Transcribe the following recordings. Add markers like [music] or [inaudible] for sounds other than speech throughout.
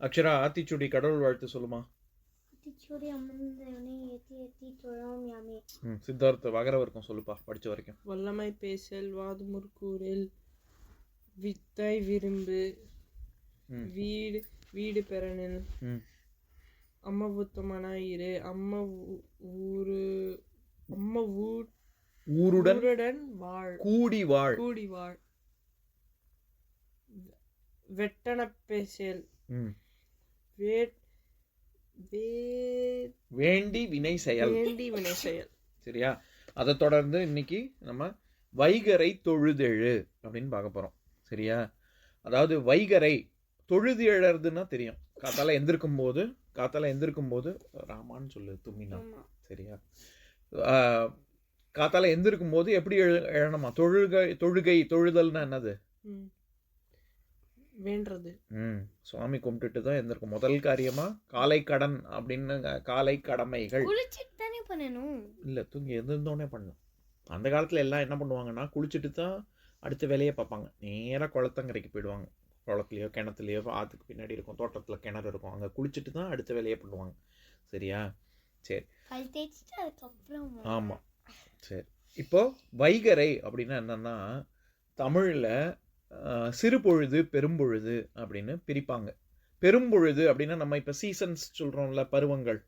அக்ஷரா ஆத்திச்சுடி கடவுள் வாழ்த்து சொல்லுமா? சித்தார்த்த வகரவருக்கும் சொல்லுப்பா படிச்ச வரைக்கும். வல்லமை பேசல் வாதுமுர் கூறல் வித்தை விரும்பு. வீடு வீடு பெறனில் ம். அம்மா ஊத்தமான இரு அம்மா ஊ- ஊரு அம்மா ஊர் ஊருடன் ஊருடன் வாழ். கூடி வாழ். கூடி வாழ். வெட்டன பேசல். வேண்டி வினை செயல். வேண்டி வினை செயல். சரியா? அதை தொடர்ந்து இன்னைக்கு நம்ம வைகரை தொழுதெழு அப்படின்னு பார்க்க போறோம். சரியா? அதாவது வைகரை தொழுது எழறதுன்னா தெரியும். காத்தால எந்திருக்கும் போது காத்தால எந்திருக்கும் போது ராமான்னு சொல்லு தும்மினா. சரியா? காத்தால எந்திருக்கும் போது எப்படி எழு எழணுமா தொழுகை தொழுகை தொழுதல்னா என்னது? வேண்டது ம். சுவாமி கும்பிட்டுட்டு தான் எந்திருக்கும். முதல் காரியமா காலை கடன் அப்படின்னு காலை கடமைகள். குளிச்சிட்டு தானே பண்ணணும். இல்லை தூங்கி எழுந்தோடனே பண்ணணும். அந்த காலத்தில் எல்லாம் என்ன பண்ணுவாங்கன்னா குளிச்சுட்டு தான் அடுத்த வேலையை பார்ப்பாங்க. நேராக குளத்தங்கரைக்கு போயிடுவாங்க. குளத்துலையோ கிணத்துலையோ ஆற்றுக்கு பின்னாடி இருக்கும். தோட்டத்தில் கிணறு இருக்கும். அங்கே குளிச்சுட்டு தான் அடுத்த வேலையை பண்ணுவாங்க. சரியா? சரி. கல் தேய்ச்சிட்டு அதுக்கப்புறம் ஆமாம் சரி. இப்போ வைகரை அப்படின்னா என்னன்னா தமிழில் சிறுபொழுது பெரும்பொழுது அப்படின்னு பிரிப்பாங்க. பெரும்பொழுது அப்படின்னா நம்ம இப்போ சீசன்ஸ் சொல்கிறோம்ல பருவங்கள்.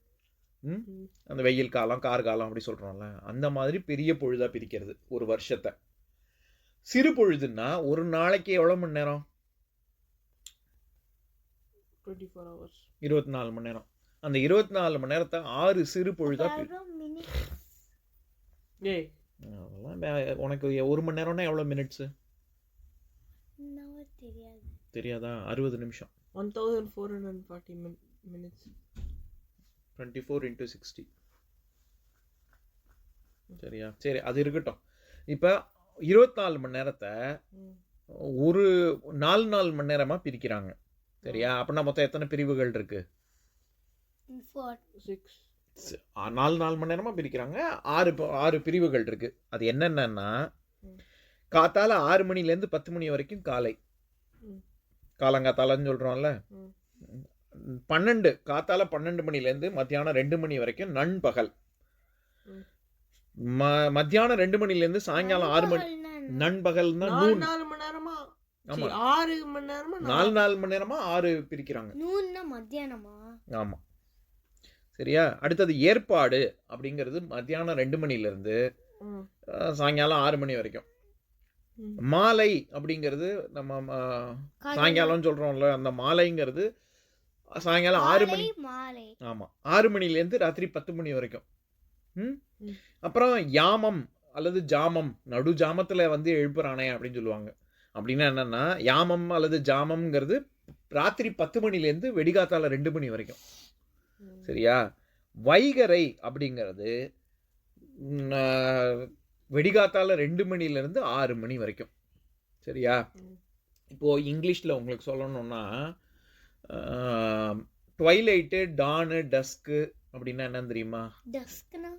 ம். அந்த வெயில் காலம் கார் காலம் அப்படி சொல்கிறோம்ல அந்த மாதிரி பெரிய பொழுதாக பிரிக்கிறது ஒரு வருஷத்தை. சிறு பொழுதுன்னா ஒரு நாளைக்கு எவ்வளோ மணி நேரம்? இருபத்தி நாலு மணி நேரம். அந்த இருபத்தி நாலு மணி நேரத்தை ஆறு சிறு ஏய் அதெல்லாம் உனக்கு ஒரு மணி நேரம்னா எவ்வளோ மினிட்ஸு தெரியாது. தெரியாதா? அறுபது நிமிஷம். One thousand four hundred forty minutes twenty four into sixty சரியா? சரி அது இருக்கட்டும். இப்போ இருபத்தாலு மணி நேரத்தை ஒரு நாலு நாலு மணி நேரமாக பிரிக்கிறாங்க. சரியா? அப்படின்னா மொத்தம் எத்தனை பிரிவுகள் இருக்கு? நாலு நாலு மணி நேரமாக பிரிக்கிறாங்க. ஆறு ஆறு பிரிவுகள் இருக்கு. அது என்னென்னன்னா ம். காத்தால ஆறு மணிலேருந்து பத்து மணி வரைக்கும் காலை. காலங்காத்தாலன்னு சொல்கிறோம்ல. பன்னெண்டு காத்தால பன்னெண்டு மணிலேருந்து மத்தியானம் ரெண்டு மணி வரைக்கும் நண்பகல். ம். மத்தியானம் ரெண்டு மணிலேருந்து சாயங்காலம் ஆறு மணி நண்பகல்னா நாலு நூன். நாலு மணி நேரமா? ஆமா. ஆறு மணி நேரமா? நாலு. நாலு மணி நேரமா ஆறு பிரிக்கிறாங்க. நூன்னா மத்தியானமா? ஆமா. சரியா? அடுத்தது ஏற்பாடு அப்படிங்கிறது மத்தியானம் ரெண்டு மணிலேருந்து. சாயங்காலம் ஆறு மணி வரைக்கும். மாலை அப்படிங்கிறது நம்ம சாயங்காலம் சொல்றோம்ல அந்த மாலைங்கிறது சாயங்காலம் ஆறு மணி மாலை. மாலை ஆமா ஆறு மணிலேருந்து ராத்திரி பத்து மணி வரைக்கும். ம். அப்புறம் யாமம் அல்லது ஜாமம் நடு ஜாமத்துல வந்து எழுப்புறானே அப்படின்னு சொல்லுவாங்க. அப்படின்னா என்னன்னா யாமம் அல்லது ஜாமம்ங்கிறது ராத்திரி பத்து மணிலேருந்து வெடிகாத்தால ரெண்டு மணி வரைக்கும். சரியா? வைகரை அப்படிங்கிறது வெடிகாத்தால ரெண்டு மணிலேருந்து ஆறு மணி வரைக்கும். சரியா? ம். இப்போ இங்கிலீஷில் உங்களுக்கு சொல்லணும்னா ட்வைலைட்டு டானு டஸ்க்கு அப்படின்னா என்னன்னு தெரியுமா? டஸ்க்னா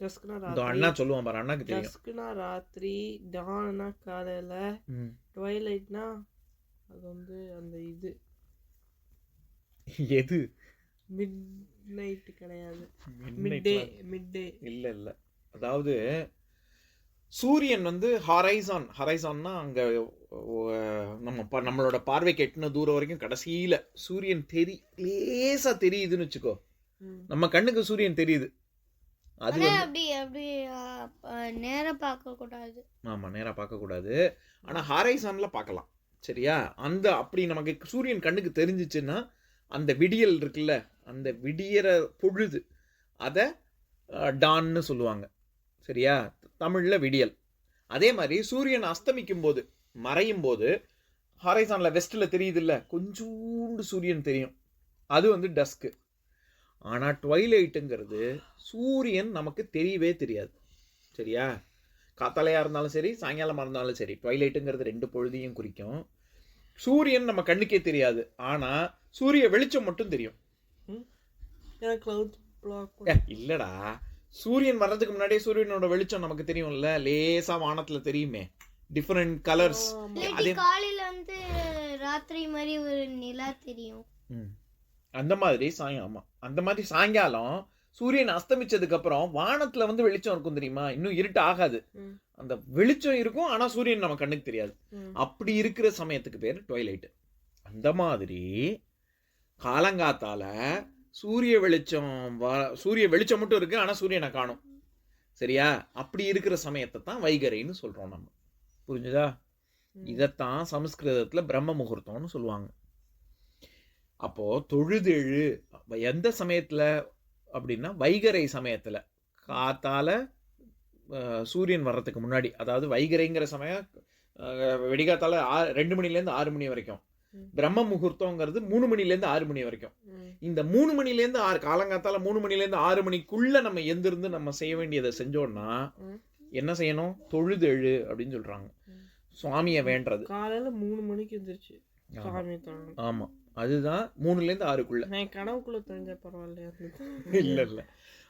டஸ்க்னா இந்த ராத்திரி. அண்ணா சொல்லுவான் பாரு அண்ணாக்கு தெரியும். டஸ்க்னா ராத்திரி டான்னா காலையில. ட்வைலைட்னா அது வந்து அந்த இது. எது? மிட் நைட் கிடையாது. Mid Midnight day mid day இல்ல இல்ல. அதாவது சூரியன் வந்து ஹரைசான் ஹரைசான்னா அங்க நம்ம நம்மளோட பார்வைக்கு எட்டின தூரம் வரைக்கும் கடைசியில சூரியன் தெரி லேசா தெரியுதுன்னு வச்சுக்கோ. நம்ம கண்ணுக்கு சூரியன் தெரியுது. அது அப்படி அப்படி ஆ, ப- நேரா பார்க்க கூடாது. ஆமா நேரா பார்க்க கூடாது. ஆனா ஹரைசான்ல பார்க்கலாம். சரியா? அந்த அப்படி நமக்கு சூரியன் கண்ணுக்கு தெரிஞ்சிச்சுன்னா அந்த விடியல் இருக்குல்ல அந்த விடியற பொழுது அதை டான்னு சொல்லுவாங்க. சரியா? தமிழில் விடியல். அதே மாதிரி சூரியன் அஸ்தமிக்கும் போது மறையும் போது ஹரைசானில் வெஸ்ட்டில் தெரியுதுல்ல கொஞ்சூண்டு சூரியன் தெரியும். அது வந்து டஸ்க்கு ஆனால் ட்வைலைட்டுங்கிறது சூரியன் நமக்கு தெரியவே தெரியாது. சரியா? காத்தாலையாக இருந்தாலும் சரி சாயங்காலமாக இருந்தாலும் சரி ட்வைலைட்டுங்கிறது ரெண்டு பொழுதையும் குறிக்கும். சூரியன் நம்ம கண்ணுக்கே தெரியாது. ஆனால் சூரிய வெளிச்சம் மட்டும் தெரியும். இல்லடா. சூரியன் வர்றதுக்கு முன்னாடியே சூரியனோட வெளிச்சம் நமக்கு தெரியும்ல. லேசா வானத்துல தெரியுமே. டிஃப்ரெண்ட் கலர்ஸ் அதே காலையில வந்து ராத்திரி மாதிரி ஒரு நிலா தெரியும். ம். அந்த மாதிரி சாயங்காலம் ஆமா. அந்த மாதிரி சாயங்காலம் சூரியன் அஸ்தமிச்சதுக்கு அப்புறம் வானத்துல வந்து வெளிச்சம் இருக்கும் தெரியுமா? இன்னும் இருட்டு ஆகாது. அந்த வெளிச்சம் இருக்கும் ஆனா சூரியன் நம்ம கண்ணுக்கு தெரியாது. அப்படி இருக்கிற சமயத்துக்கு பேர் ட்வைலைட் அந்த மாதிரி காலங்காத்தால சூரிய வெளிச்சம் வ- சூரிய வெளிச்சம் மட்டும் இருக்கு ஆனா சூரியனை காணும். சரியா? அப்படி இருக்கிற சமயத்தை தான் வைகரைன்னு சொல்றோம் நம்ம. புரிஞ்சுதா. இதைத்தான் சமஸ்கிருதத்துல பிரம்ம முகூர்த்தம்னு சொல்லுவாங்க. அப்போ தொழுதெழு எந்த சமயத்துல அப்படின்னா வைகரை சமயத்துல. காத்தால சூரியன் வர்றதுக்கு முன்னாடி அதாவது வைகரைங்கிற சமயம் வெடிகாத்தால ஆ- ரெண்டு மணிலேருந்து ஆறு மணி வரைக்கும். பிரம்ம முகூர்த்தங்கிறது மூணு மணிலேருந்து ஆறு மணி வரைக்கும். இந்த மூணு மணிலேருந்து ஆறு காலங்காத்தால மூணு மணிலேருந்து ஆறு மணிக்குள்ள நம்ம எந்திருந்து நம்ம செய்ய வேண்டியதை செஞ்சோம்னா. என்ன செய்யணும்? தொழுதெழு அப்படின்னு சொல்றாங்க. சுவாமியை வேண்டது காலையில மூணு மணிக்கு எந்திரிச்சு ஆமா. சாமி தொழணும். ஆமா. அதுதான் மூணுல இருந்து ஆறுக்குள்ள. நான் கனவுக்குள்ள தெரிஞ்ச பரவாயில்லையா? [laughs] இல்ல இல்ல.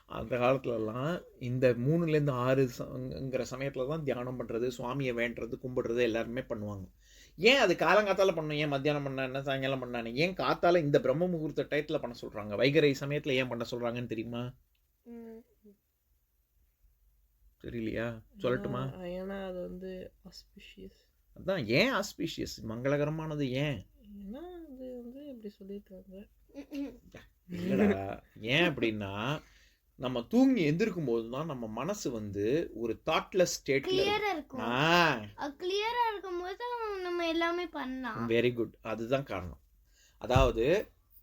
அந்த காலத்துலலாம் இந்த மூணுல இருந்து ஆறுங்கிற சமயத்துல தான் தியானம் பண்றது சுவாமியை வேண்டுறது கும்பிடுறது எல்லாருமே பண்ணுவாங்க. ஏன் அது காலங்காத்தால பண்ணணும்? ஏன் மத்தியானம் பண்ண? என்ன சாயங்காலம் பண்ணானே ஏன் காத்தால இந்த பிரம்ம முகூர்த்த டயத்துல பண்ண சொல்றாங்க? வைகரை சமயத்துல ஏன் பண்ண சொல்றாங்கன்னு தெரியுமா? தெரியலையா? சொல்லட்டுமா? ஏன்னா அது வந்து auspicious. அதான் ஏன் ஆஸ்பீஷியஸ் மங்களகரமானது ஏன்? ஏன்னா அது வந்து இப்படி சொல்லியிருக்காங்க ஏன் அப்படின்னா நம்ம தூங்கி எந்திருக்கும் போது தான் நம்ம மனசு வந்து ஒரு தாட்லெஸ் ஸ்டேட்ல கிளியரா இருக்கும். கிளியரா இருக்கும் போது நம்ம எல்லாமே பண்ணலாம். வெரி குட் அதுதான் காரணம். அதாவது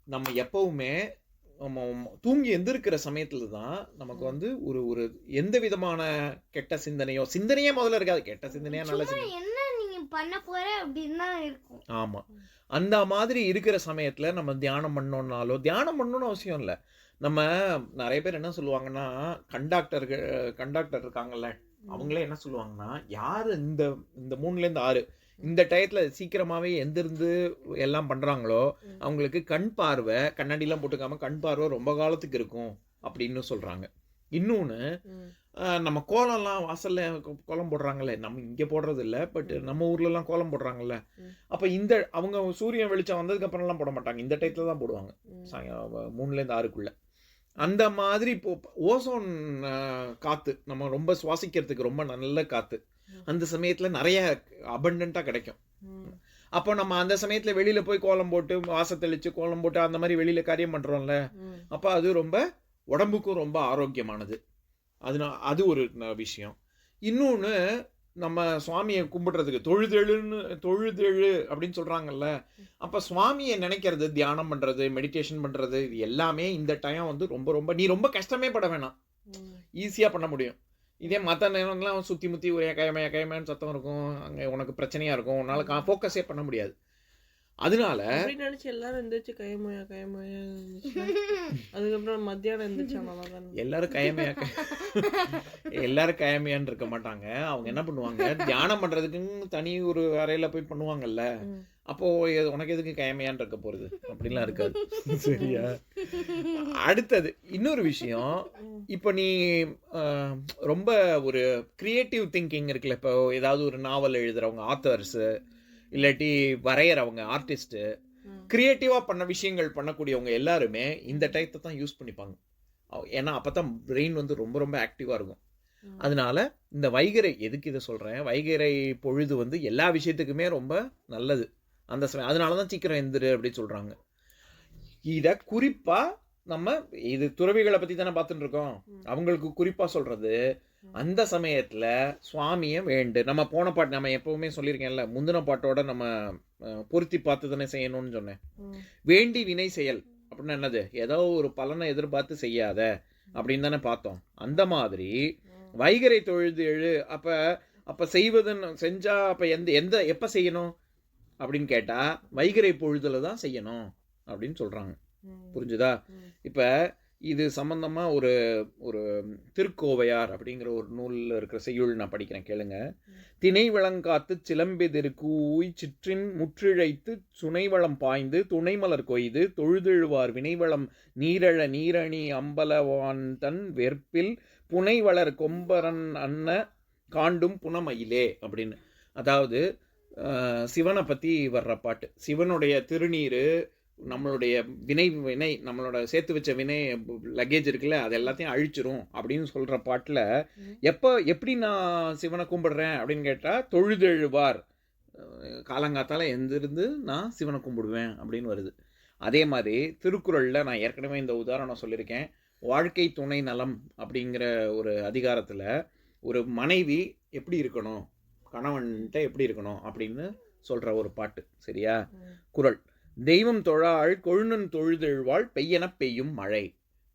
நம்ம எப்பவுமே நம்ம தூங்கி எந்திருக்கிற சமயத்துல தான் நமக்கு வந்து ஒரு ஒரு எந்த விதமான கெட்ட சிந்தனையோ சிந்தனையே முதல்ல இருக்காது. கெட்ட சிந்தனையா நல்ல சிந்தனை. என்ன நீங்க பண்ண போற அப்படின்னு இருக்கும். ஆமா. அந்த மாதிரி இருக்கிற சமயத்துல நம்ம தியானம் பண்ணோம்னாலோ தியானம் பண்ணணும்னு அவசியம் இல்லை. நம்ம நிறைய பேர் என்ன சொல்லுவாங்கன்னா கண்டாக்டர்கள் கண்டாக்டர் இருக்காங்கல்ல அவங்களே என்ன சொல்லுவாங்கன்னா யாரு இந்த இந்த மூணுல இருந்து ஆறு இந்த டயத்துல சீக்கிரமாவே எந்திருந்து எல்லாம் பண்றாங்களோ ம். அவங்களுக்கு கண் பார்வை கண்ணாடிலாம் போட்டுக்காம கண் பார்வை ரொம்ப காலத்துக்கு இருக்கும் அப்படின்னு ம். ஆஹ், நம்ம கோலம்லாம் வாசல்ல கோலம் போடுறாங்கல்ல நம்ம இங்க போடுறது இல்ல பட் நம்ம ஊர்ல எல்லாம் கோலம் போடுறாங்கல்ல. அப்ப இந்த அவங்க சூரியன் வெளிச்சம் வந்ததுக்கு அப்புறம் எல்லாம் போட மாட்டாங்க இந்த டயத்துல தான் போடுவாங்க. சாயங்காலம் மூணுல இருந்து ஆறுக்குள்ள அந்த மாதிரி இப்போ ஓசோன் காத்து நம்ம ரொம்ப சுவாசிக்கிறதுக்கு ரொம்ப நல்ல ம். அந்த சமயத்துல நிறைய அபண்டண்டா கிடைக்கும். அப்போ நம்ம அந்த சமயத்துல வெளியில போய் கோலம் போட்டு வாச தெளிச்சு கோலம் போட்டு அந்த மாதிரி வெளியில காரியம் பண்றோம்ல ம். அப்ப அது ரொம்ப உடம்புக்கும் ரொம்ப ஆரோக்கியமானது அதனால அது ஒரு விஷயம் இன்னொன்னு நம்ம சுவாமியை கும்பிடுறதுக்கு தொழுதெழுன்னு தொழுதெழு அப்படின்னு சொல்றாங்கல்ல. அப்ப சுவாமியை நினைக்கிறது தியானம் பண்றது மெடிடேஷன் பண்றது இது எல்லாமே இந்த டைம் வந்து ரொம்ப ரொம்ப நீ ரொம்ப கஷ்டமே பட வேணாம். ம். ஈஸியா பண்ண முடியும். இதே மற்ற நேரங்கள்லாம் சுத்தி முத்தி ஒரே கயமையா கயமையான்னு சத்தம் இருக்கும். அங்க உனக்கு பிரச்சனையா இருக்கும். உன்னால ஃபோக்கஸே பண்ண முடியாது. அதனால நினைச்சு எல்லாரும் எந்திரிச்சு கைமோயா இருந்துச்சுன்னா, அதுக்கப்புறம் மத்தியானம் எந்திரிச்சா எல்லாரும் கயமையா எல்லாரும் கயமையான்னு இருக்க மாட்டாங்க. அவங்க என்ன பண்ணுவாங்க? தியானம் பண்றதுக்குன்னு தனி ஒரு அறையில போய் பண்ணுவாங்கல்ல. அப்போ உனக்கு எதுக்கு கயமையான்னு இருக்க போறது? அப்படிலாம் இருக்காது. சரியா? அடுத்தது இன்னொரு விஷயம். இப்போ நீ ரொம்ப ஒரு கிரியேட்டிவ் திங்கிங் இருக்குல்ல. இப்போ ஏதாவது ஒரு நாவல் எழுதுறவங்க ஆத்தர்ஸ் இல்லாட்டி வரையறவங்க ஆர்டிஸ்ட் ம். கிரியேட்டிவா பண்ண விஷயங்கள் பண்ணக்கூடியவங்க எல்லாருமே இந்த டயத்தை தான் யூஸ் பண்ணிப்பாங்க. ஏன்னா அப்பதான் பிரெயின் வந்து ரொம்ப ரொம்ப ஆக்டிவா இருக்கும். அதனால இந்த வைகரை எதுக்கு இதை சொல்றேன்? வைகரை பொழுது வந்து எல்லா விஷயத்துக்குமே ரொம்ப நல்லது. அந்த சமயம் அதனால தான் சீக்கிரம் எந்திரு அப்படின்னு சொல்றாங்க. இத குறிப்பா நம்ம இது துறவிகளை பத்தி தானே பார்த்துட்டு இருக்கோம். அவங்களுக்கு குறிப்பா சொல்றது ம். அந்த சமயத்துல சுவாமியை வேண்டு நம்ம போன பாட்டு நம்ம எப்பவுமே சொல்லியிருக்கேன்ல முந்தின பாட்டோட நம்ம பொருத்தி பார்த்து தானே செய்யணும்னு சொன்னேன். வேண்டி வினை செயல் அப்படின்னா என்னது ஏதோ ஒரு பலனை எதிர்பார்த்து செய்யாத அப்படின்னு தானே பார்த்தோம் அந்த மாதிரி. வைகரை தொழுது எழு அப்ப அப்ப செய்வதுன்னு செஞ்சா அப்ப எந்த எந்த எப்ப செய்யணும் அப்படின்னு கேட்டா வைகரை பொழுதுல தான் செய்யணும் அப்படின்னு சொல்றாங்க ம். புரிஞ்சுதா. இப்ப இது சம்பந்தமா ஒரு ஒரு திருக்கோவையார் அப்படிங்கிற ஒரு நூல்ல இருக்கிற செய்யுள் நான் படிக்கிறேன் கேளுங்க. திணை விளங்காத்து சிலம்பெதிர்கூய் சிற்றின் முற்றிழைத்து சுனைவளம் பாய்ந்து துணைமலர் கொய்து தொழுதெழுவார் வினைவளம் நீரழ நீரணி அம்பலவான் தன் வெற்பில் புனைவளர் கொம்பரன் அன்ன காண்டும் புனமயிலே அப்படின்னு. அதாவது சிவனை பத்தி வர்ற பாட்டு. சிவனுடைய திருநீரு நம்மளுடைய வினை வினை நம்மளோட சேர்த்து வச்ச வினை லக்கேஜ் இருக்குல்ல அது எல்லாத்தையும் அழிச்சிரும் அப்படின்னு சொல்கிற பாட்டில் எப்போ எப்படி நான் சிவனை கும்பிடுறேன் அப்படின்னு கேட்டால் தொழுதெழுவார். காலங்காத்தால எந்திருந்து நான் சிவனை கும்பிடுவேன் அப்படின்னு வருது. அதே மாதிரி திருக்குறளில் நான் ஏற்கனவே இந்த உதாரணம் சொல்லியிருக்கேன். வாழ்க்கை துணை நலம் அப்படிங்கிற ஒரு அதிகாரத்தில் ஒரு மனைவி எப்படி இருக்கணும் கணவன்கிட்ட எப்படி இருக்கணும் அப்படின்னு சொல்கிற ஒரு பாட்டு சரியா? குறள். தெய்வம் தொழாள் கொழுநன் தொழுதெழுவாள் பெய்யன பெய்யும் மழை.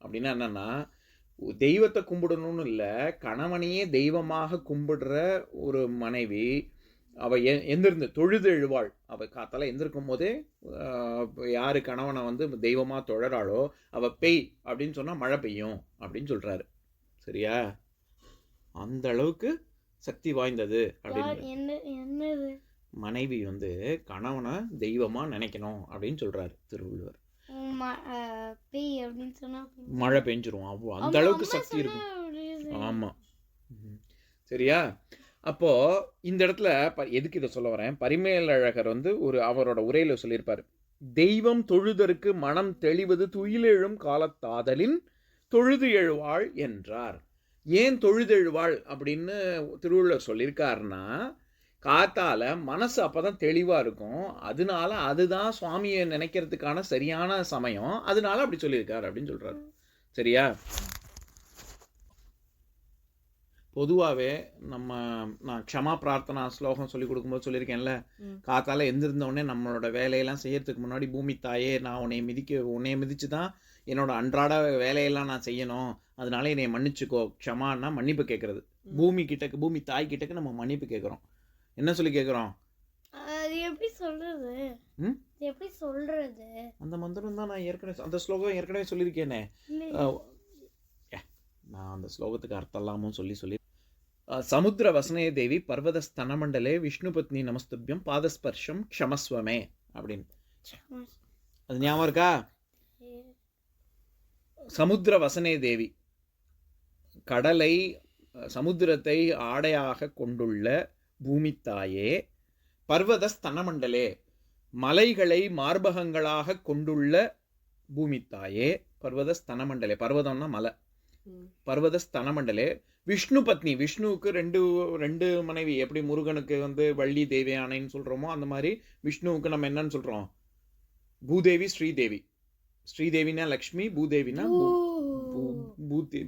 அப்படின்னா என்னன்னா தெய்வத்தை கும்பிடணும்னு இல்லை கணவனையே தெய்வமாக கும்பிடுற ஒரு மனைவி அவள் எ எந்திருந்து தொழுது எழுவாள் அவ காத்தால எந்திருக்கும் போதே யார் கணவனை வந்து தெய்வமாக தொழறாளோ அவள் பெய் அப்படின்னு சொன்னால் மழை பெய்யும் அப்படின்னு சொல்கிறாரு சரியா? அந்த அளவுக்கு சக்தி வாய்ந்தது அப்படின்னு என்ன என்னது? மனைவி வந்து கணவனை தெய்வமா நினைக்கணும் அப்படின்னு சொல்றாரு திருவள்ளுவர். மழை பெஞ்சிரும். அவ்வளோ அந்த அளவுக்கு சக்தி இருக்கும். ஆமாம் சரியா? அப்போ இந்த இடத்துல எதுக்கு இதை சொல்ல வரேன்? பரிமேலழகர் வந்து ஒரு அவரோட உரையில சொல்லியிருப்பார். தெய்வம் தொழுதற்கு மனம் தெளிவது துயிலெழும் காலத்தாதலின் தொழுது எழுவாள் என்றார். ஏன் தொழுதெழுவாள் அப்படின்னு திருவள்ளுவர் சொல்லியிருக்காருன்னா காத்தால மனசு அப்பதான் தெளிவா இருக்கும். அதனால அதுதான் சுவாமியை நினைக்கிறதுக்கான சரியான சமயம். அதனால அப்படி சொல்லியிருக்காரு அப்படின்னு சொல்றாரு. சரியா? பொதுவாகவே நம்ம நான் க்ஷமா பிரார்த்தனா ஸ்லோகம் சொல்லி கொடுக்கும்போது சொல்லியிருக்கேன்ல. காத்தால எந்திருந்த உடனே நம்மளோட வேலையெல்லாம் செய்யறதுக்கு முன்னாடி பூமி தாயே நான் உன்னை மிதிக்க உன்னைய மிதிச்சு தான் என்னோட அன்றாட வேலையெல்லாம் நான் செய்யணும். அதனால என்னை மன்னிச்சுக்கோ. க்ஷமான்னா மன்னிப்பு கேட்கறது. பூமி கிட்டக்கு பூமி தாய் கிட்டக்கு நம்ம மன்னிப்பு கேட்குறோம் என்ன சொல்லி கேட்குறோம் எப்படி சொல்றது? எப்படி சொல்றது? அந்த மந்திரம் தான் நான் ஏற்கனவே அந்த ஸ்லோகம் ஏற்கனவே சொல்லியிருக்கேனே. நான் அந்த ஸ்லோகத்துக்கு அர்த்தம் இல்லாமல் சொல்லி சொல்லி. சமுத்திர வசனே தேவி பர்வத ஸ்தனமண்டலே விஷ்ணு பத்னி நமஸ்துபியம் பாதஸ்பர்ஷம் க்ஷமஸ்வமே அப்படின்னு. அது ஞாபகம் இருக்கா? சமுத்திர வசனே தேவி கடலை சமுத்திரத்தை ஆடையாக கொண்டுள்ள பூமித்தாயே பர்வத ஸ்தனமண்டலே மலைகளை மார்பகங்களாக கொண்டுள்ள பூமித்தாயே பர்வத ஸ்தனமண்டலே பர்வதம்னா மலை. ம். பர்வத ஸ்தனமண்டலே விஷ்ணு பத்னி விஷ்ணுவுக்கு ரெண்டு ரெண்டு மனைவி. எப்படி முருகனுக்கு வந்து வள்ளி தேவயானைன்னு சொல்றோமோ அந்த மாதிரி விஷ்ணுவுக்கு நம்ம என்னன்னு சொல்றோம்? பூதேவி ஸ்ரீதேவி. ஸ்ரீதேவினா லக்ஷ்மி பூதேவினா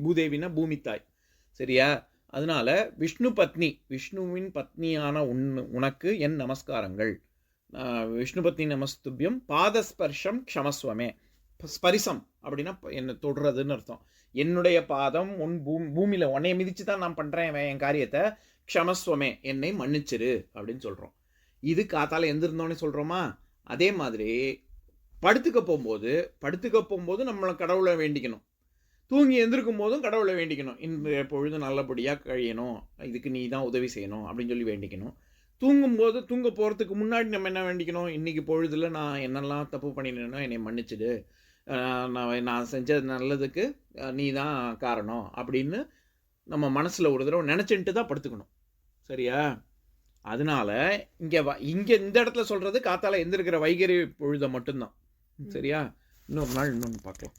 பூதேவினா பூமித்தாய். சரியா? அதனால விஷ்ணு பத்னி விஷ்ணுவின் பத்னியான உன் உனக்கு என் நமஸ்காரங்கள். விஷ்ணு பத்னி நமஸ்துபியம் பாதஸ்பர்ஷம் க்ஷமஸ்வமே. ஸ்பரிசம் அப்படின்னா என்னை தொடுறதுன்னு அர்த்தம். என்னுடைய பாதம் உன் பூமி பூமியில் உன்னைய மிதித்து தான் நான் பண்ணுறேன் என் காரியத்தை. க்ஷமஸ்வமே என்னை மன்னிச்சிரு அப்படின்னு சொல்கிறோம் இது காத்தால் எந்திருந்தோன்னே சொல்கிறோமா அதே மாதிரி படுத்துக்க போகும்போது படுத்துக்க போகும்போது நம்மளை கடவுளை வேண்டிக்கணும். தூங்கி எந்திருக்கும் போதும் கடவுளை வேண்டிக்கணும். இன்றைய பொழுது நல்லபடியாக கழியணும் இதுக்கு நீ தான் உதவி செய்யணும் அப்படின்னு சொல்லி வேண்டிக்கணும். தூங்கும்போது தூங்க போகிறதுக்கு முன்னாடி நம்ம என்ன வேண்டிக்கணும்? இன்னைக்கு பொழுதுல நான் என்னெல்லாம் தப்பு பண்ணினேனோ என்னை மன்னிச்சிடு. நான் நான் செஞ்ச நல்லதுக்கு நீ தான் காரணம் அப்படின்னு நம்ம மனசில் ஒரு தடவை நினச்சின்ட்டு தான் படுத்துக்கணும். சரியா? அதனால இங்கே இங்கே இந்த இடத்துல சொல்கிறது காத்தால எந்திருக்கிற வைகரி பொழுதை மட்டும்தான். சரியா? இன்னொரு நாள் இன்னொன்று பார்க்கலாம்.